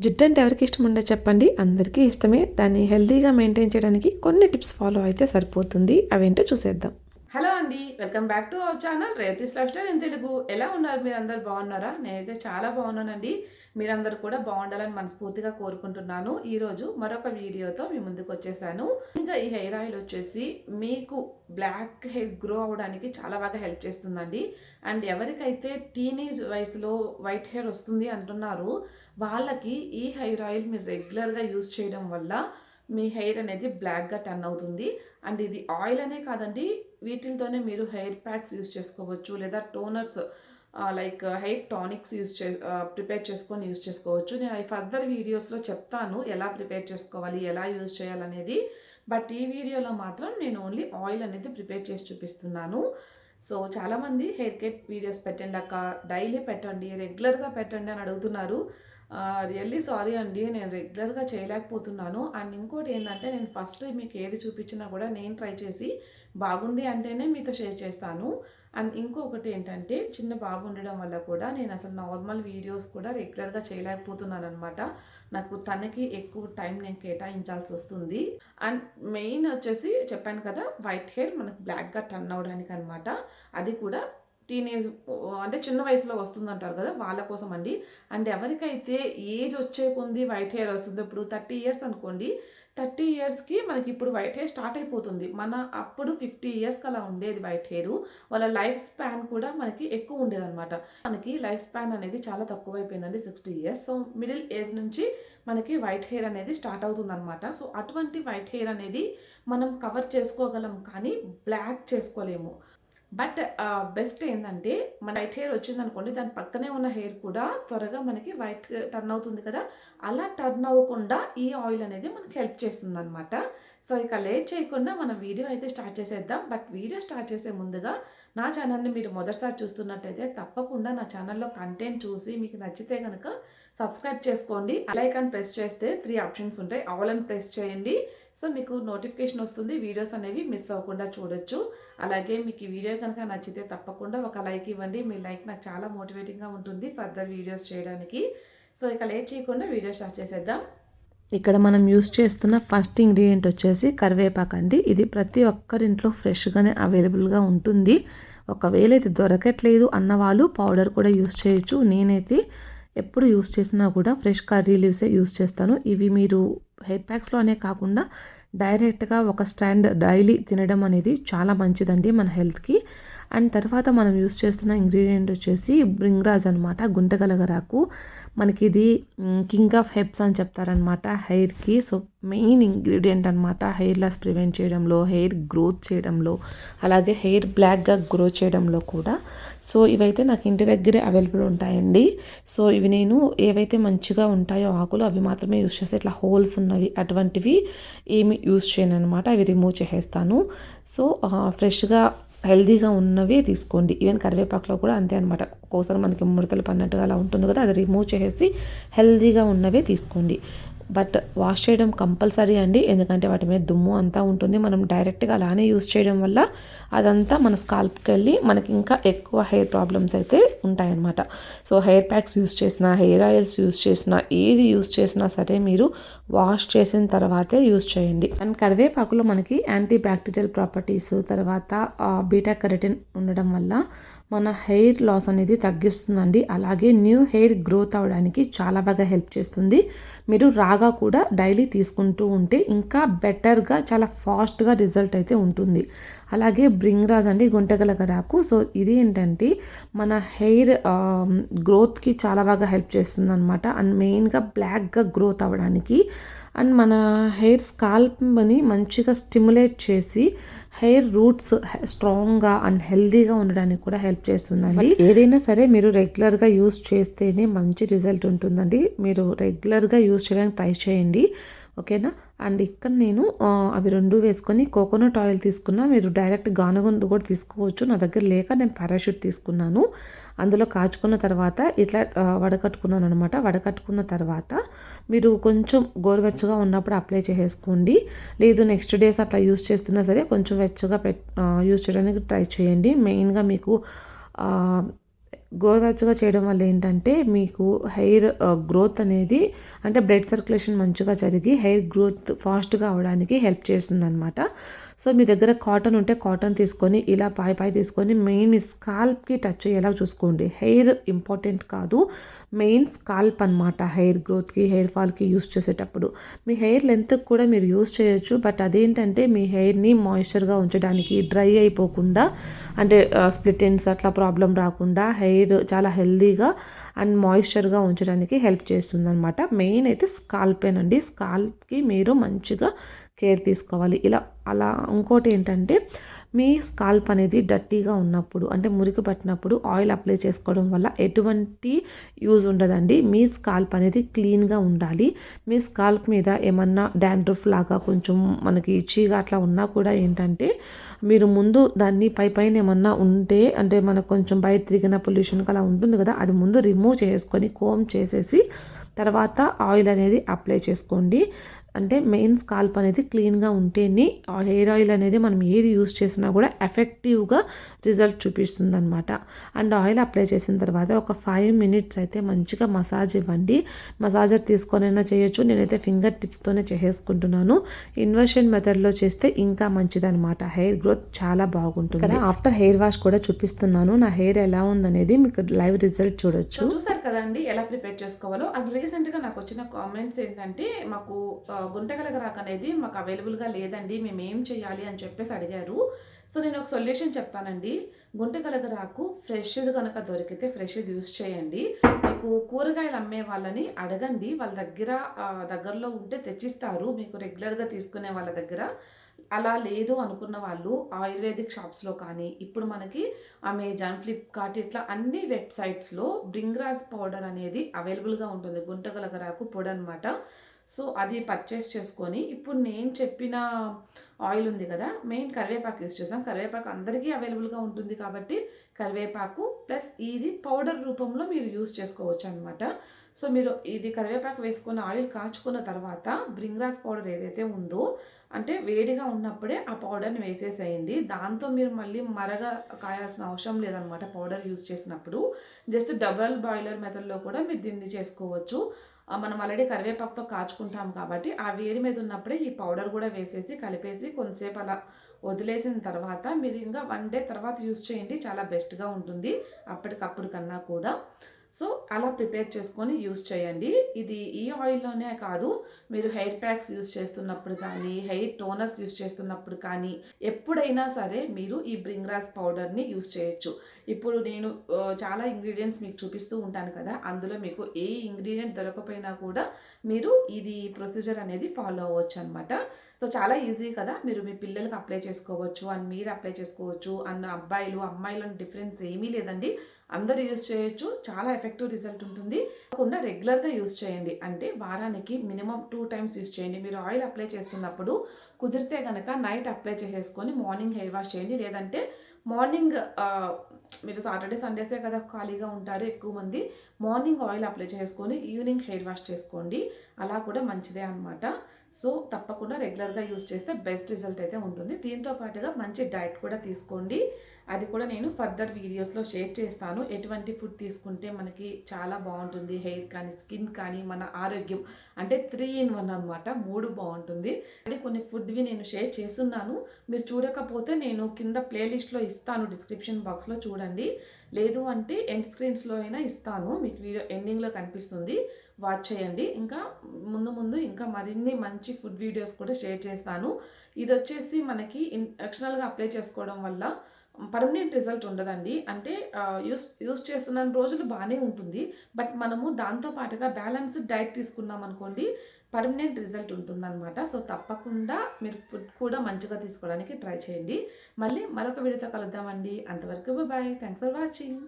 జుట్టు అంటే ఎవరికి ఇష్టం ఉండదు చెప్పండి. అందరికీ ఇష్టమే. దాన్ని హెల్తీగా మెయింటైన్ చేయడానికి కొన్ని టిప్స్ ఫాలో అయితే సరిపోతుంది. అవేంటో చూసేద్దాం. హలో అండి. Welcome back to our channel Revathi's lifestyle in Telugu. ఎలా ఉన్నారు మీరు అందరు బాగున్నారా? నేనైతే చాలా బాగున్నానండి. మీరందరూ కూడా బాగుండాలని మనస్ఫూర్తిగా కోరుకుంటున్నాను. ఈరోజు మరొక వీడియోతో మీ ముందుకు వచ్చేసాను. ఇంకా ఈ హెయిర్ ఆయిల్ వచ్చేసి మీకు బ్లాక్ హెయిర్ గ్రో అవ్వడానికి చాలా బాగా హెల్ప్ చేస్తుందండి. అండ్ ఎవరికైతే టీనేజ్ వయసులో వైట్ హెయిర్ వస్తుంది అంటున్నారు వాళ్ళకి ఈ హెయిర్ ఆయిల్ మీరు రెగ్యులర్గా యూజ్ చేయడం వల్ల మీ హెయిర్ అనేది బ్లాక్గా టర్న్ అవుతుంది. అండ్ ఇది ఆయిల్ అనే కాదండి వీటితోనే మీరు హెయిర్ ప్యాక్స్ యూస్ చేసుకోవచ్చు లేదా toners like uh, hair tonics use చే ప్రిపేర్ చేసుకొని యూస్ చేసుకోవచ్చు. నేను ఐ ఫర్దర్ వీడియోస్లో చెప్తాను ఎలా ప్రిపేర్ చేసుకోవాలి ఎలా యూజ్ చేయాలనేది. బట్ ఈ వీడియోలో మాత్రం నేను ఓన్లీ ఆయిల్ అనేది ప్రిపేర్ చేసి చూపిస్తున్నాను. సో చాలామంది హెయిర్ కేర్ వీడియోస్ పెట్టండి అక్క డైలీ పెట్టండి రెగ్యులర్గా పెట్టండి అని అడుగుతున్నారు. రియల్లీ సారీ అండి నేను రెగ్యులర్గా చేయలేకపోతున్నాను. అండ్ ఇంకోటి ఏంటంటే నేను ఫస్ట్ మీకు ఏది చూపించినా కూడా నేను ట్రై చేసి బాగుంది అంటేనే మీతో షేర్ చేస్తాను. అండ్ ఇంకొకటి ఏంటంటే చిన్న బాబు ఉండడం వల్ల కూడా నేను అసలు నార్మల్ వీడియోస్ కూడా రెగ్యులర్గా చేయలేకపోతున్నాను అనమాట నాకు తనకి ఎక్కువ టైం నేను కేటాయించాల్సి వస్తుంది. అండ్ మెయిన్ వచ్చేసి చెప్పాను కదా వైట్ హెయిర్ మనకు బ్లాక్గా టర్న్ అవడానికి అనమాట అది కూడా టీనేజ్ అంటే చిన్న వయసులో వస్తుంది అంటారు కదా వాళ్ళ కోసం అండి. అండ్ ఎవరికైతే ఏజ్ వచ్చే కొంది వైట్ హెయిర్ వస్తుందో ఇప్పుడు థర్టీ ఇయర్స్ అనుకోండి థర్టీ ఇయర్స్కి మనకి ఇప్పుడు వైట్ హెయిర్ స్టార్ట్ అయిపోతుంది. మన అప్పుడు ఫిఫ్టీ ఇయర్స్కి అలా ఉండేది వైట్ హెయిర్ వాళ్ళ లైఫ్ స్పాన్ కూడా మనకి ఎక్కువ ఉండేదన్నమాట. మనకి లైఫ్ స్పాన్ అనేది చాలా తక్కువ అయిపోయిందండి sixty years so middle age నుంచి మనకి వైట్ హెయిర్ అనేది స్టార్ట్ అవుతుంది అనమాట సో అటువంటి వైట్ హెయిర్ అనేది మనం కవర్ చేసుకోగలం కానీ బ్లాక్ చేసుకోలేము. బట్ బెస్ట్ ఏంటంటే మన వైట్ హెయిర్ వచ్చింది అనుకోండి దాని పక్కనే ఉన్న హెయిర్ కూడా త్వరగా మనకి వైట్ టర్న్ అవుతుంది కదా. అలా టర్న్ అవ్వకుండా ఈ ఆయిల్ అనేది మనకి హెల్ప్ చేస్తుంది అనమాట సో ఇక లేట్ చేయకుండా మనం వీడియో అయితే స్టార్ట్ చేసేద్దాం. బట్ వీడియో స్టార్ట్ చేసే ముందుగా నా ఛానల్ని మీరు మొదటిసారి చూస్తున్నట్టయితే తప్పకుండా నా ఛానల్లో కంటెంట్ చూసి మీకు నచ్చితే కనుక సబ్స్క్రైబ్ చేసుకోండి. ఐకాన్ ప్రెస్ చేస్తే త్రీ ఆప్షన్స్ ఉంటాయి. ఆల్ ప్రెస్ చేయండి. సో మీకు నోటిఫికేషన్ వస్తుంది. వీడియోస్ అనేవి మిస్ అవ్వకుండా చూడొచ్చు. అలాగే మీకు ఈ వీడియో కనుక నచ్చితే తప్పకుండా ఒక లైక్ ఇవ్వండి. మీ లైక్ నాకు చాలా మోటివేటింగ్గా ఉంటుంది ఫర్దర్ వీడియోస్ చేయడానికి. సో ఇక లేట్ చేయకుండా వీడియో స్టార్ట్ చేసేద్దాం. ఇక్కడ మనం యూస్ చేస్తున్న ఫస్ట్ ఇంగ్రీడియంట్ వచ్చేసి కరివేపాకు అండి. ఇది ప్రతి ఒక్కరింట్లో ఫ్రెష్గానే అవైలబుల్గా ఉంటుంది. ఒకవేళ ఇది దొరకట్లేదు అన్న వాళ్ళు పౌడర్ కూడా యూస్ చేయొచ్చు. నేనైతే ఎప్పుడు యూస్ చేసినా కూడా ఫ్రెష్ కర్రీ లీవ్సే యూస్ చేస్తాను. ఇవి మీరు హెయిర్ ప్యాక్స్లోనే కాకుండా డైరెక్ట్గా ఒక స్టాండ్ డైలీ తినడం అనేది చాలా మంచిదండి మన హెల్త్కి. అండ్ తర్వాత మనం యూస్ చేస్తున్న ఇంగ్రీడియంట్ వచ్చేసి బ్రింగ్రాజ్ అనమాట గుంటగలగరాకు మనకి ఇది కింగ్ ఆఫ్ హెప్స్ అని చెప్తారనమాట హెయిర్కి. సో మెయిన్ ఇంగ్రీడియంట్ అనమాట హెయిర్ లాస్ ప్రివెంట్ చేయడంలో హెయిర్ గ్రోత్ చేయడంలో అలాగే హెయిర్ బ్లాక్గా గ్రో చేయడంలో కూడా. సో ఇవైతే నాకు ఇంటి దగ్గరే అవైలబుల్ ఉంటాయండి. సో ఇవి నేను ఏవైతే మంచిగా ఉంటాయో ఆకులు అవి మాత్రమే యూస్ చేస్తాను ఇట్లా హోల్స్ ఉన్నవి అటువంటివి ఏమి యూస్ చేయను అనమాట అవి రిమూవ్ చేసేస్తాను. సో ఫ్రెష్గా హెల్దీగా ఉన్నవి తీసుకోండి. ఈవెన్ కరివేపాకులో కూడా అంతే అనమాట ఒక్కోసారి మనకి ముడతలు పన్నట్టుగా అలా ఉంటుంది కదా అది రిమూవ్ చేసేసి హెల్దీగా ఉన్నవే తీసుకోండి. బట్ వాష్ చేయడం కంపల్సరీ అండి. ఎందుకంటే వాటి మీద దుమ్ము అంతా ఉంటుంది. మనం డైరెక్ట్గా అలానే యూస్ చేయడం వల్ల అదంతా మన స్కాల్ప్కి వెళ్ళి మనకి ఇంకా ఎక్కువ హెయిర్ ప్రాబ్లమ్స్ అయితే ఉంటాయన్నమాట. సో హెయిర్ ప్యాక్స్ యూస్ చేసినా హెయిర్ ఆయిల్స్ యూస్ చేసినా ఏది యూస్ చేసినా సరే మీరు వాష్ చేసిన తర్వాతే యూస్ చేయండి. అండ్ కరివేపాకులో మనకి యాంటీ బ్యాక్టీరియల్ ప్రాపర్టీస్ తర్వాత బీటా కరెటిన్ ఉండడం వల్ల మన హెయిర్ లాస్ అనేది తగ్గిస్తుందండి. అలాగే న్యూ హెయిర్ గ్రోత్ అవడానికి చాలా బాగా హెల్ప్ చేస్తుంది. మీరు రాగా కూడా డైలీ తీసుకుంటూ ఉంటే ఇంకా బెటర్గా చాలా ఫాస్ట్గా రిజల్ట్ అయితే ఉంటుంది. అలాగే బ్రింగ్రాజ్ అండి గుంటగలగరాకు సో ఇది ఏంటంటే మన హెయిర్ గ్రోత్కి చాలా బాగా హెల్ప్ చేస్తుంది అనమాట అండ్ మెయిన్గా బ్లాక్గా గ్రోత్ అవ్వడానికి అండ్ మన హెయిర్ స్కాల్ప్ని మంచిగా స్టిమ్యులేట్ చేసి హెయిర్ రూట్స్ స్ట్రాంగ్గా అండ్ హెల్దీగా ఉండడానికి కూడా హెల్ప్ చేస్తుందండి. ఏదైనా సరే మీరు రెగ్యులర్గా యూస్ చేస్తేనే మంచి రిజల్ట్ ఉంటుందండి. మీరు రెగ్యులర్గా యూస్ చేయడానికి ట్రై చేయండి. ఓకేనా? అండ్ ఇక్కడ నేను అవి రెండు వేసుకొని కోకోనట్ ఆయిల్ తీసుకున్నా. మీరు డైరెక్ట్ గానుగుందు కూడా తీసుకోవచ్చు. నా దగ్గర లేక నేను పారాషూట్ తీసుకున్నాను. అందులో కాచుకున్న తర్వాత ఇట్లా వడకట్టుకున్నాను అనమాట వడకట్టుకున్న తర్వాత మీరు కొంచెం గోరువెచ్చగా ఉన్నప్పుడు అప్లై చేసేసుకోండి. లేదు నెక్స్ట్ డేస్ అట్లా యూస్ చేస్తున్నా సరే కొంచెం వెచ్చగా పెట్ యూస్ చేయడానికి ట్రై చేయండి. మెయిన్గా మీకు గోరువెచ్చగా చేయడం వల్ల ఏంటంటే మీకు హెయిర్ గ్రోత్ అనేది అంటే బ్లడ్ సర్క్యులేషన్ మంచిగా జరిగి హెయిర్ గ్రోత్ ఫాస్ట్గా అవడానికి హెల్ప్ చేస్తుందనమాట సో మీ దగ్గర కాటన్ ఉంటే కాటన్ తీసుకొని ఇలా పాయి పాయి తీసుకొని మెయిన్ మీ స్కాల్ప్కి టచ్ అయ్యేలా చూసుకోండి. హెయిర్ ఇంపార్టెంట్ కాదు. మెయిన్ స్కాల్ప్ అనమాట హెయిర్ గ్రోత్కి హెయిర్ ఫాల్కి యూస్ చేసేటప్పుడు. మీ హెయిర్ లెంత్కి కూడా మీరు యూస్ చేయొచ్చు. బట్ అదేంటంటే మీ హెయిర్ని మాయిశ్చర్గా ఉంచడానికి డ్రై అయిపోకుండా అంటే స్ప్లిట్ ఎండ్స్ అట్లా ప్రాబ్లం రాకుండా హెయిర్ చాలా హెల్దీగా అండ్ మాయిశ్చర్గా ఉంచడానికి హెల్ప్ చేస్తుంది అనమాట మెయిన్ అయితే స్కాల్పేనండి స్కాల్ప్కి మీరు మంచిగా కేర్ తీసుకోవాలి. ఇలా అలా ఇంకోటి ఏంటంటే మీ స్కాల్ప్ అనేది డర్టీగా ఉన్నప్పుడు అంటే మురికి పట్టినప్పుడు ఆయిల్ అప్లై చేసుకోవడం వల్ల ఎటువంటి యూజ్ ఉండదండి. మీ స్కాల్ప్ అనేది క్లీన్గా ఉండాలి. మీ స్కాల్ప్ మీద ఏమన్నా డాండ్రఫ్ లాగా కొంచెం మనకి చీగా అట్లా ఉన్నా కూడా ఏంటంటే మీరు ముందు దాన్ని పై పైన ఏమన్నా ఉంటే అంటే మనకు కొంచెం బయట తిరిగిన పొల్యూషన్ అలా ఉంటుంది కదా అది ముందు రిమూవ్ చేసుకొని కోమ్ చేసేసి తర్వాత ఆయిల్ అనేది అప్లై చేసుకోండి. అంటే మెయిన్ స్కాల్ప్ అనేది క్లీన్గా ఉంటేనే హెయిర్ ఆయిల్ అనేది మనం ఏది యూస్ చేసినా కూడా ఎఫెక్టివ్గా రిజల్ట్ చూపిస్తుంది అనమాట అండ్ ఆయిల్ అప్లై చేసిన తర్వాత ఒక ఫైవ్ మినిట్స్ అయితే మంచిగా మసాజ్ ఇవ్వండి. మసాజర్ తీసుకొనైనా చేయొచ్చు. నేనైతే ఫింగర్ టిప్స్తోనే చేసేసుకుంటున్నాను. ఇన్వర్షన్ మెథడ్లో చేస్తే ఇంకా మంచిదనమాట హెయిర్ గ్రోత్ చాలా బాగుంటుంది. ఇక్కడ ఆఫ్టర్ హెయిర్ వాష్ కూడా చూపిస్తున్నాను. నా హెయిర్ ఎలా ఉందనేది మీకు లైవ్ రిజల్ట్ చూడొచ్చు. చూసారు కదండి ఎలా ప్రిపేర్ చేసుకోవాలో. అండ్ రీసెంట్గా నాకు వచ్చిన కామెంట్స్ ఏంటంటే మాకు ఆ, గుంటగలగ రాక అనేది మాకు అవైలబుల్గా లేదండి. మేము ఏం చేయాలి అని చెప్పేసి అడిగారు. సో నేను ఒక సొల్యూషన్ చెప్తానండి. గుంటగలగ రాకు ఫ్రెష్ది కనుక దొరికితే ఫ్రెష్ది యూస్ చేయండి. మీకు కూరగాయలు అమ్మే వాళ్ళని అడగండి. వాళ్ళ దగ్గర దగ్గరలో ఉంటే తెచ్చిస్తారు. మీకు రెగ్యులర్గా తీసుకునే వాళ్ళ దగ్గర. అలా లేదు అనుకున్న వాళ్ళు ఆయుర్వేదిక్ షాప్స్లో కానీ ఇప్పుడు మనకి అమెజాన్ ఫ్లిప్కార్ట్ ఇట్లా అన్ని వెబ్సైట్స్లో బ్రింగ్రాస్ పౌడర్ అనేది అవైలబుల్గా ఉంటుంది. గుంటగలగరాకు పొడి అనమాట సో అది పర్చేస్ చేసుకొని ఇప్పుడు నేను చెప్పిన ఆయిల్ ఉంది కదా మెయిన్ కరివేపాకు యూస్ చేస్తాం. కరివేపాకు అందరికీ అవైలబుల్గా ఉంటుంది కాబట్టి కరివేపాకు ప్లస్ ఇది పౌడర్ రూపంలో మీరు యూస్ చేసుకోవచ్చు అనమాట సో మీరు ఇది కరివేపాకు వేసుకున్న ఆయిల్ కాచుకున్న తర్వాత బ్రింగ్రాస్ పౌడర్ ఏదైతే ఉందో అంటే వేడిగా ఉన్నప్పుడే ఆ పౌడర్ని వేసేసేయండి. దాంతో మీరు మళ్ళీ మరగ కాయాల్సిన అవసరం లేదనమాట పౌడర్ యూస్ చేసినప్పుడు. జస్ట్ డబల్ బాయిలర్ మెథడ్లో కూడా మీరు దీన్ని చేసుకోవచ్చు. మనం ఆల్రెడీ కరివేపాకుతో కాచుకుంటాం కాబట్టి ఆ వేడి మీద ఉన్నప్పుడే ఈ పౌడర్ కూడా వేసేసి కలిపేసి కొంతసేపు అలా వదిలేసిన తర్వాత మీరు ఇంకా వన్ డే తర్వాత యూస్ చేయండి చాలా బెస్ట్గా ఉంటుంది అప్పటికప్పుడు కన్నా కూడా. సో అలా ప్రిపేర్ చేసుకొని యూస్ చేయండి. ఇది ఈ ఆయిల్లోనే కాదు మీరు హెయిర్ ప్యాక్స్ యూస్ చేస్తున్నప్పుడు కానీ హెయిర్ టోనర్స్ యూస్ చేస్తున్నప్పుడు కానీ ఎప్పుడైనా సరే మీరు ఈ బ్రింగ్రాస్ పౌడర్ని యూస్ చేయొచ్చు. ఇప్పుడు నేను చాలా ఇంగ్రీడియంట్స్ మీకు చూపిస్తూ ఉంటాను కదా అందులో మీకు ఏ ఇంగ్రీడియంట్ దొరకపోయినా కూడా మీరు ఇది ప్రొసీజర్ అనేది ఫాలో అవ్వచ్చు అనమాట సో చాలా ఈజీ కదా మీరు మీ పిల్లలకి అప్లై చేసుకోవచ్చు అండ్ మీరు అప్లై చేసుకోవచ్చు అన్న అబ్బాయిలు అమ్మాయిలను డిఫరెన్స్ ఏమీ లేదండి. అందరు యూస్ చేయొచ్చు చాలా ఎఫెక్టివ్ రిజల్ట్ ఉంటుంది. కాకుండా రెగ్యులర్గా యూస్ చేయండి. అంటే వారానికి మినిమం టూ టైమ్స్ యూస్ చేయండి. మీరు ఆయిల్ అప్లై చేస్తున్నప్పుడు కుదిరితే కనుక నైట్ అప్లై చేసేసుకొని మార్నింగ్ హెయిర్ వాష్ చేయండి. లేదంటే మార్నింగ్ మీరు సాటర్డే సండేసే కదా ఖాళీగా ఉంటారు ఎక్కువ మంది మార్నింగ్ ఆయిల్ అప్లై చేసుకొని ఈవినింగ్ హెయిర్ వాష్ చేసుకోండి. అలా కూడా మంచిదే అనమాట సో తప్పకుండా రెగ్యులర్గా యూస్ చేస్తే బెస్ట్ రిజల్ట్ అయితే ఉంటుంది. దీంతో పాటుగా మంచి డైట్ కూడా తీసుకోండి. అది కూడా నేను ఫర్దర్ వీడియోస్లో షేర్ చేస్తాను. ఎటువంటి ఫుడ్ తీసుకుంటే మనకి చాలా బాగుంటుంది. హెయిర్ కానీ స్కిన్ కానీ మన ఆరోగ్యం అంటే త్రీ ఇన్ వన్ అనమాట మూడు బాగుంటుంది. అంటే కొన్ని ఫుడ్వి నేను షేర్ చేస్తున్నాను. మీరు చూడకపోతే నేను కింద ప్లేలిస్ట్లో ఇస్తాను డిస్క్రిప్షన్ బాక్స్లో చూడండి. లేదు అంటే ఎండ్ స్క్రీన్స్లో అయినా ఇస్తాను. మీకు వీడియో ఎండింగ్లో కనిపిస్తుంది. వాచ్ చేయండి. ఇంకా ముందు ముందు ఇంకా మరిన్ని మంచి ఫుడ్ వీడియోస్ కూడా షేర్ చేస్తాను. ఇది వచ్చేసి మనకి ఎక్స్టర్నల్గా అప్లై చేసుకోవడం వల్ల పర్మనెంట్ రిజల్ట్ ఉండదండి. అంటే యూస్ యూస్ చేస్తున్న రోజులు బాగానే ఉంటుంది. బట్ మనము దాంతో పాటుగా బ్యాలెన్స్ డైట్ తీసుకున్నాం అనుకోండి పర్మనెంట్ రిజల్ట్ ఉంటుందన్నమాట. సో తప్పకుండా మీరు ఫుడ్ కూడా మంచిగా తీసుకోవడానికి ట్రై చేయండి. మళ్ళీ మరొక వీడియోతో కలుద్దామండి. అంతవరకు బాయ్ థ్యాంక్స్ ఫర్ వాచింగ్.